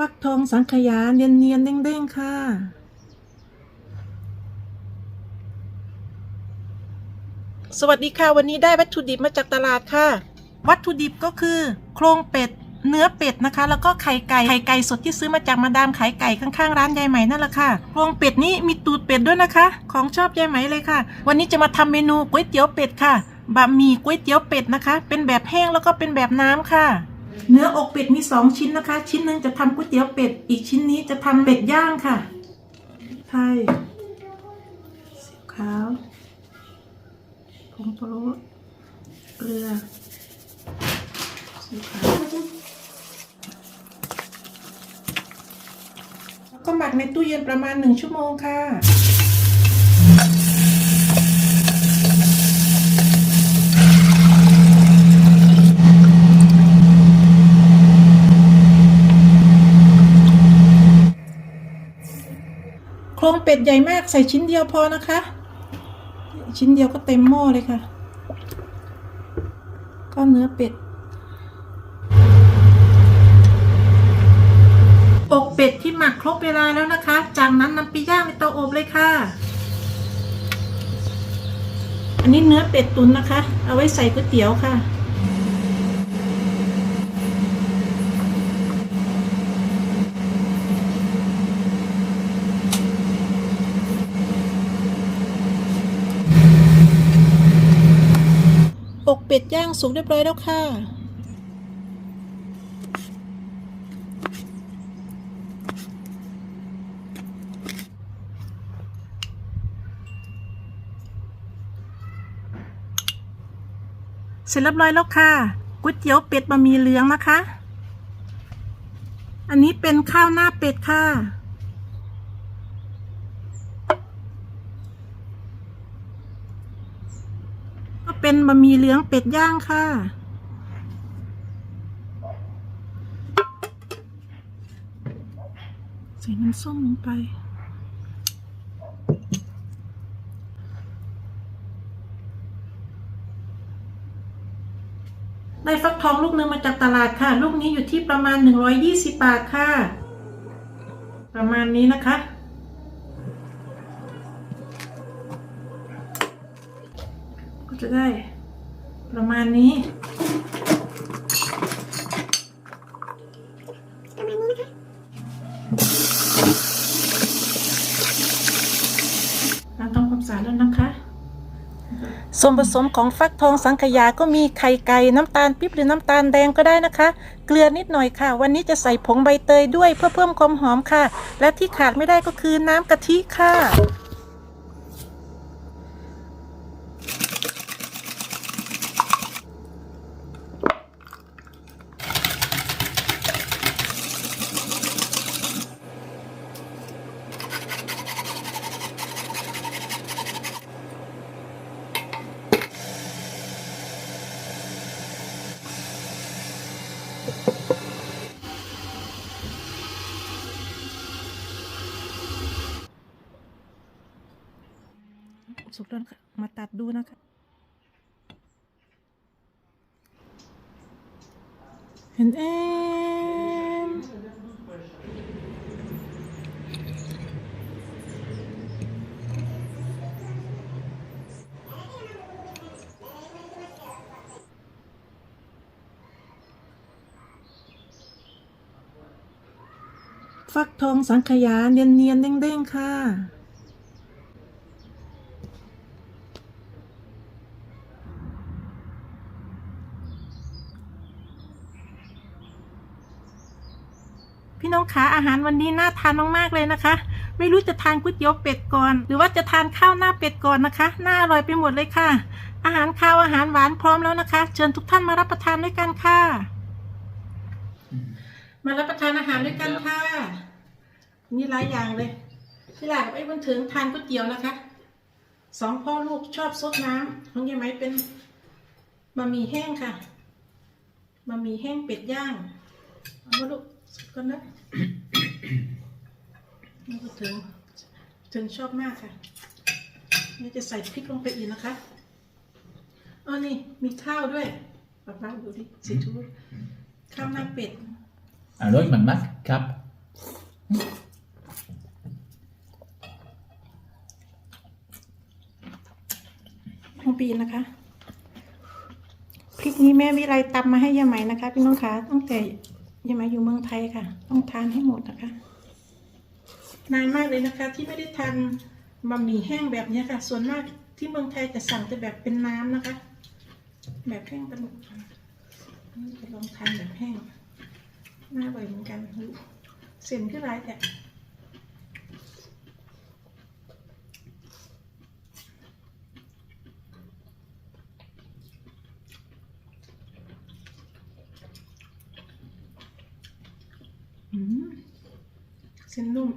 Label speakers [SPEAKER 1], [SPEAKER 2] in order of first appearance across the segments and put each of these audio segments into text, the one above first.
[SPEAKER 1] ฟักทองสังขยาเนียนเนียนๆเด้งๆค่ะ สวัสดีค่ะ วันนี้ได้วัตถุดิบมาจากตลาดค่ะ วัตถุดิบก็คือ โครงเป็ด เนื้อเป็ดนะคะ แล้วก็ไข่ไก่ ไข่ไก่สดที่ซื้อมาจากมาดามขายไก่ข้างๆร้านยายไหมนั่นแหละค่ะ โครงเป็ดนี้มีตูดเป็ดด้วยนะคะ ของชอบยายไหมเลยค่ะ วันนี้จะมาทำเมนูก๋วยเตี๋ยวเป็ดค่ะ บะหมี่ก๋วยเตี๋ยวเป็ดนะคะ เป็นแบบแห้งแล้วก็เป็นแบบน้ำค่ะ เนื้ออกเป็ดมีสองชิ้นนะคะ ชิ้นหนึ่งจะทำก๋วยเตี๋ยวเป็ด อีกชิ้นนี้จะทำเป็ดย่างค่ะ ไทยสีขาวผงปรุเกลือสีขาวแล้วก็หมักในตู้เย็นประมาณหนึ่งชั่วโมงค่ะ เป็ดใหญ่มากใส่ชิ้นเดียวพอนะคะ ชิ้นเดียวก็เต็มหม้อเลยค่ะ ก็เนื้อเป็ดอกเป็ดที่หมักครบเวลาแล้วนะคะ จากนั้นนำไปย่างในเตาอบเลยค่ะ อันนี้เนื้อเป็ดตุ๋นนะคะ เอาไว้ใส่ก๋วยเตี๋ยวค่ะ อก เป็ดย่างสุกเรียบร้อยแล้วค่ะ เสร็จเรียบร้อยแล้วค่ะก๋วยเตี๋ยวเป็ดบะหมี่เหลืองนะคะ อันนี้เป็นข้าวหน้าเป็ดค่ะ ก็เป็น บะหมี่เหลืองเป็ดย่างค่ะ ใส่น้ำส้มลงไป ได้ฟักทองลูกนึงมาจากตลาดค่ะ ลูกนี้อยู่ที่ประมาณ 120 บาทค่ะ ประมาณนี้นะคะ ก็จะได้ประมาณนี้
[SPEAKER 2] ประมาณนี้นะคะ
[SPEAKER 1] เราต้องความสะอาดแล้วนะคะ ส่วนผสมของฟักทองสังขยาก็มีไข่ไก่น้ำตาลปิ๊บหรือน้ำตาลแดงก็ได้นะคะ เกลือนิดหน่อยค่ะ วันนี้จะใส่ผงใบเตยด้วยเพื่อเพิ่มความหอมค่ะ และที่ขาดไม่ได้ก็คือน้ำกะทิค่ะ สุกแล้วค่ะมาตัดดูนะคะเห็นเอ็มฟักทองสังขยาเนียนๆเด้งๆ ค่ะ พี่ น้องคะ อาหารวันนี้น่าทานมากๆเลยนะคะ ไม่รู้จะทานก๋วยเตี๋ยวเป็ดก่อน หรือว่าจะทานข้าวหน้าเป็ดก่อนนะคะ น่าอร่อยไปหมดเลยค่ะ อาหารข้าวอาหารหวานพร้อมแล้วนะคะ เชิญทุกท่านมารับประทานด้วยกันค่ะ มารับประทานอาหารด้วยกันค่ะ นี่หลายอย่างเลยที่หลานไอ้บนถึงทานก๋วยเตี๋ยวนะคะสองพ่อลูกชอบซดน้ำของยายไหมเป็นบะหมี่แห้งค่ะบะหมี่แห้งเป็ดย่างเอามาลูก ก็นะนี่ก็ถึง ถึงชอบมากค่ะ นี่จะใส่พริกลงไปอีกนะคะอ๋อนี่มีข้าวด้วยป้าป้าดูดิสีทูข้าวหน้าเป็ด
[SPEAKER 3] อร่อยมากครับ ลงไป
[SPEAKER 1] อีนนะคะ พริกนี้แม่วิไลตำมาให้ยายไหมนะคะ พี่น้องคะตั้งแต่ ยายไหมอยู่เมืองไทยค่ะ ต้องทานให้หมดนะคะ นานมากเลยนะคะ ที่ไม่ได้ทานบะหมี่แห้งแบบนี้ค่ะ ส่วนมากที่เมืองไทยจะสั่งแต่แบบเป็นน้ำนะคะ แบบแห้งปลกจะลองทานแบบแห้งน่าอร่อยเหมือนกันเส้นขึ้นไรแต่ อืม เส้นนุ่ม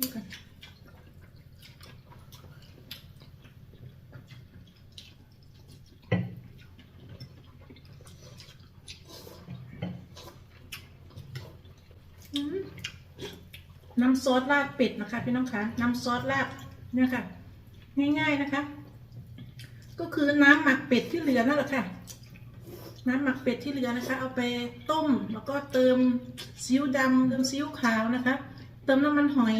[SPEAKER 1] ดูกันน้ำซอสลาบเป็ดนะคะพี่น้องคะน้ำซอสลาบเนี่ยค่ะ ง่ายๆนะคะ ก็คือน้ำหมักเป็ดที่เหลือนั่นแหละค่ะ น้ำหมักเป็ดที่เหลือนะคะ เอาไปต้มแล้วก็เติมซีอิ๊วดำเติมซีอิ๊วขาวนะคะ เติมน้ำมันหอย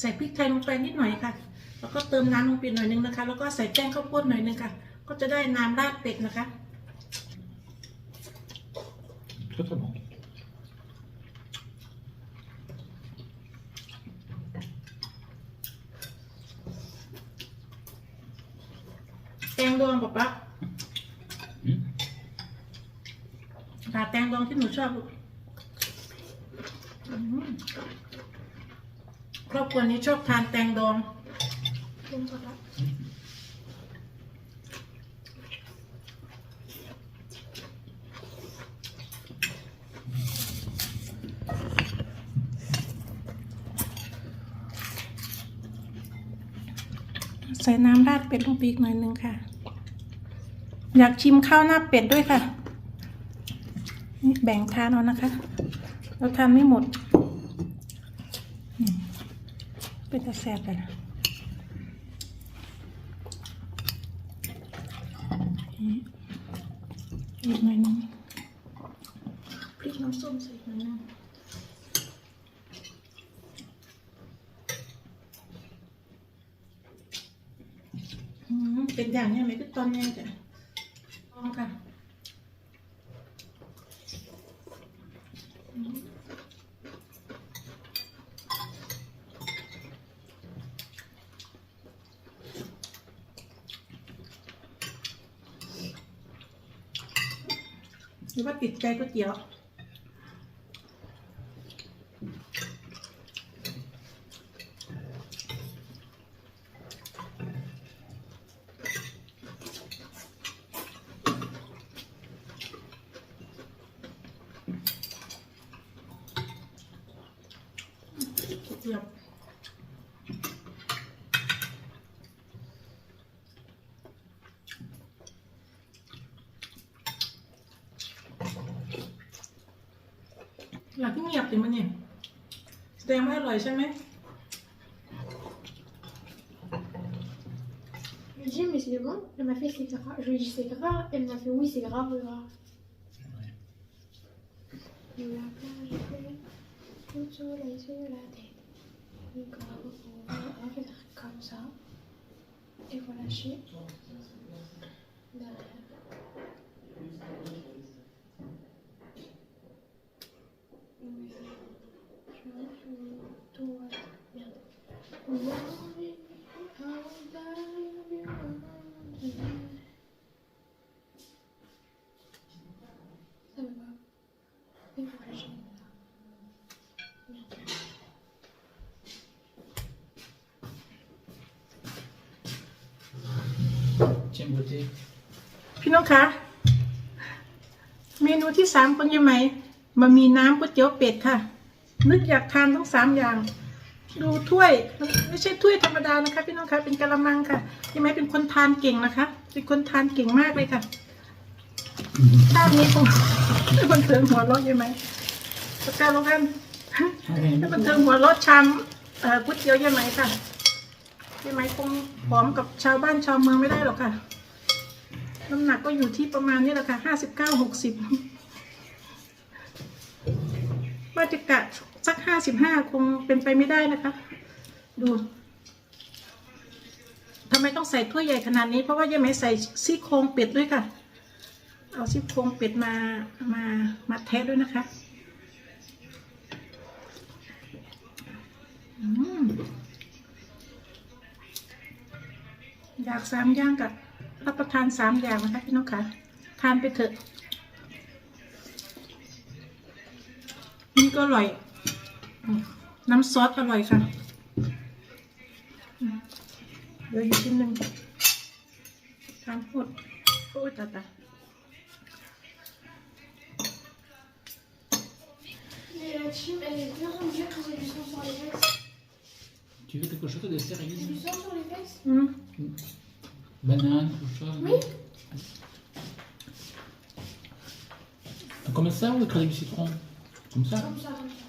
[SPEAKER 1] ใส่พริกไทยลงไปนิดหน่อยค่ะ แล้วก็เติมน้ำลงไปหน่อยนึงนะคะ แล้วก็ใส่แป้งข้าวโพดหน่อยนึงค่ะ ก็จะได้น้ำราดเป็ดนะคะ
[SPEAKER 2] Très très bon.
[SPEAKER 1] แตงดองปะปะ
[SPEAKER 2] Mm.
[SPEAKER 1] ค่ะแตงดองที่หนูชอบลูกอืมครอบครัวนี้ชอบทานแตงดองใส่น้ำราดเป็ดลงไปอีกหน่อยนึงค่ะ อยากชิมข้าวหน้าเป็ดด้วยค่ะ นี่แบ่งทานเอานะคะ เราทานไม่หมดอืมเป็นจะแซ่บเลยนะนี่อีกหน่อยนึงพริกน้ำส้มใส่อีกหน่อยนึงอืมเป็นอย่างนี้ไหมก็ตอนนี้จ้ะลองค่ะ หรือว่าติดใจก๋วยเตี๋ยวเตี๋ยว ลังที่เงียบถึงมันเนี่ยแสดงว่าอร่อยใช่ไหม
[SPEAKER 3] Je lui dis, mais c'est bon Elle m'a fait, c'est grave. Je lui ai dit, c'est grave. Elle m'a fait, oui, c'est grave, grave. Et la plage, j'ai fait tout le soleil sur la tête. Et grave, on va faire comme ça. Et voilà, chez. Derrière.
[SPEAKER 2] Tiens, beauté.
[SPEAKER 1] พี่น้องคะเมนูที่สามคนยังไหมบะหมี่น้ำก๋วยเตี๋ยวเป็ดค่ะ นึกอยากทานทั้งสามอย่าง ดูถ้วยไม่ใช่ถ้วยธรรมดานะคะ พี่น้องคะเป็นกะละมังค่ะยังไหมเป็นคนทานเก่งนะคะเป็นคนทานเก่งมากเลยค่ะภาพนี้คงให้บันเทิงหัวเราะยังไหมประกาศลงกันให้บันเทิงหัวเราะชามเอ่อก๋วยเตี๋ยวยังไหมค่ะยังไหมคงผอมกับชาวบ้านชาวเมืองไม่ได้หรอกค่ะ น้ำหนักก็อยู่ที่ประมาณนี้แหละค่ะห้าสิบเก้าหกสิบว่าจะกะสักห้าสิบห้าคงเป็นไปไม่ได้นะคะ ดูทำไมต้องใส่ถ้วยใหญ่ขนาดนี้ เพราะว่ายายไหมใส่ซี่โครงเป็ดด้วยค่ะ เอาซี่โครงเป็ดมามามาแทะด้วยนะคะออยากสามย่างกับ รับประทานสามอย่างนะคะพี่น้องคะทานไปเถอะนี่ก็อร่อยอืมน้ำซอสอร่อยค่ะอืมเดี๋ยวอีกชิ้นหนึ่งทานหมดโอ้ยตายตาย
[SPEAKER 3] Mais la team, elle est bien en dire que j'ai du sang sur les fesses.
[SPEAKER 2] Tu veux quelque chose de
[SPEAKER 3] J'ai du
[SPEAKER 2] sérieux
[SPEAKER 3] sang sur les fesses
[SPEAKER 1] อืม
[SPEAKER 2] Banane, quelque chose
[SPEAKER 3] Oui.
[SPEAKER 2] Comme ça ou avec du citron Comme ça
[SPEAKER 3] Comme ça, comme ça.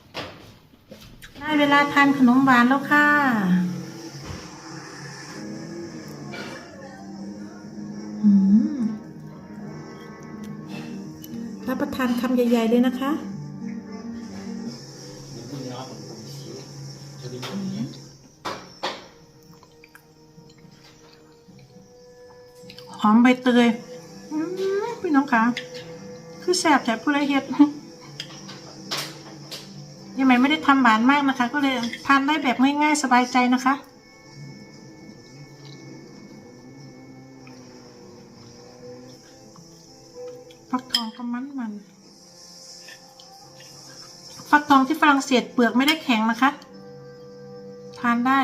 [SPEAKER 1] ได้เวลาทานขนมหวานแล้วค่ะอืมรับประทานคำใหญ่ ๆ เลยนะคะ หอมใบเตยพี่น้องคะคือแสบแต่ผู้ไรเฮ็ดยังไงไม่ได้ทำหวานมากนะคะ ก็เลยทานได้แบบง่ายๆสบายใจนะคะฟักทองก็มันมันฟักทองที่ฝรั่งเศสเปลือกไม่ได้แข็งนะคะ ทานได้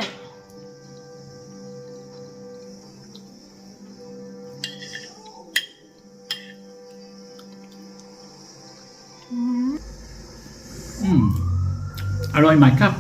[SPEAKER 2] Alors, il m'a cap.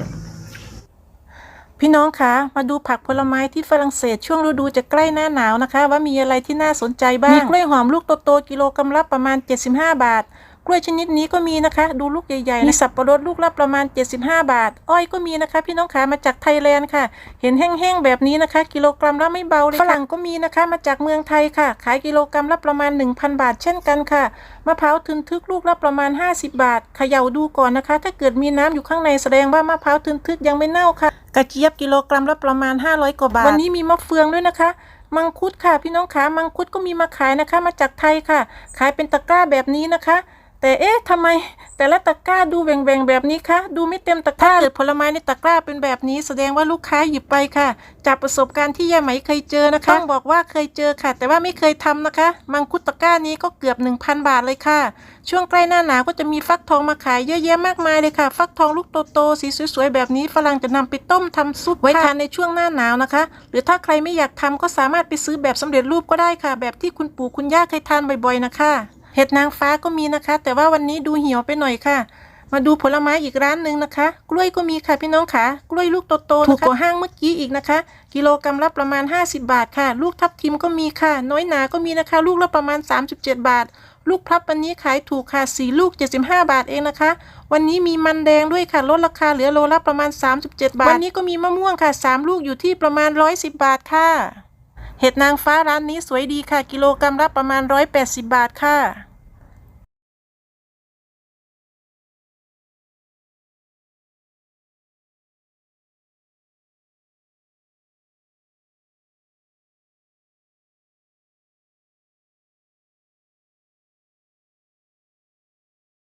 [SPEAKER 1] พี่น้องคะมาดูผักผลไม้ที่ฝรั่งเศสช่วงฤดูจะใกล้หน้าหนาวนะคะ ว่ามีอะไรที่น่าสนใจบ้าง มีกล้วยหอมลูกโตๆกิโลกรัมละประมาณ 75 บาท กล้วยชนิดนี้ก็มีนะคะ ดูลูกใหญ่ๆมีสับปะรดลูกละประมาณ 75 บาท อ้อยก็มีนะคะ พี่น้องคะมาจากไทยแลนด์ค่ะ เห็นแห้งๆแบบนี้นะคะ กิโลกรัมละไม่เบาเลยฝรั่งก็มีนะคะ มาจากเมืองไทยค่ะ ขายกิโลกรัมละประมาณ 1,000 บาท เช่นกันค่ะมะพร้าวทึนทึกลูกละประมาณ 50 บาทเขย่าดูก่อนนะคะ ถ้าเกิดมีน้ำอยู่ข้างในแสดงว่ามะพร้าวทึนทึกยังไม่เน่าค่ะ กระเจี๊ยบกิโลกรัมละประมาณ 500กว่าบาทวันนี้มีมะเฟืองด้วยนะคะมังคุดค่ะ พี่น้องขามังคุดก็มีมาขายนะคะ มาจากไทยค่ะ ขายเป็นตะกร้าแบบนี้นะคะ แต่เอ๊ะทำไมแต่ละตะกร้าดูแหว่งๆแบบนี้คะดูไม่เต็มตะกร้าถ้าเกิดผลไม้ในตะกร้าเป็นแบบนี้ แสดงว่าลูกค้าหยิบไปค่ะ จากประสบการณ์ที่ยายไหมเคยเจอนะคะต้องบอกว่าเคยเจอค่ะ แต่ว่าไม่เคยทำนะคะ มังคุดตะกร้านี้ก็เกือบ 1,000 บาทเลยค่ะ ช่วงใกล้หน้าหนาวก็จะมีฟักทองมาขายเยอะแยะมากมายเลยค่ะ ฟักทองลูกโตๆสีสวยๆแบบนี้ฝรั่งจะนำไปต้มทำซุปไว้ทานในช่วงหน้าหนาวนะคะ หรือถ้าใครไม่อยากทำก็สามารถไปซื้อแบบสำเร็จรูปก็ได้ค่ะ แบบที่คุณปู่คุณย่าเคยทานบ่อยๆนะคะ เห็ดนางฟ้าก็มีนะคะ แต่ว่าวันนี้ดูเหี่ยวไปหน่อยค่ะ มาดูผลไม้อีกร้านหนึ่งนะคะ กล้วยก็มีค่ะพี่น้องค่ะ กล้วยลูกโตๆถูกกว่าห้างเมื่อกี้อีกนะคะ กิโลกรัมละประมาณ 50 บาทค่ะ ลูกทับทิมก็มีค่ะ น้อยหนาก็มีนะคะ ลูกละประมาณ 37 บาท ลูกพลับวันนี้ขายถูกค่ะ4ลูก 75 บาทเองนะคะ วันนี้มีมันแดงด้วยค่ะลดราคาเหลือโลละประมาณ 37 บาท วันนี้ก็มีมะม่วงค่ะ 3 ลูกอยู่ที่ประมาณ 110 บาทค่ะ เห็ดนางฟ้าร้านนี้สวยดีค่ะ กิโลกรัมละประมาณ 180 บาทค่ะ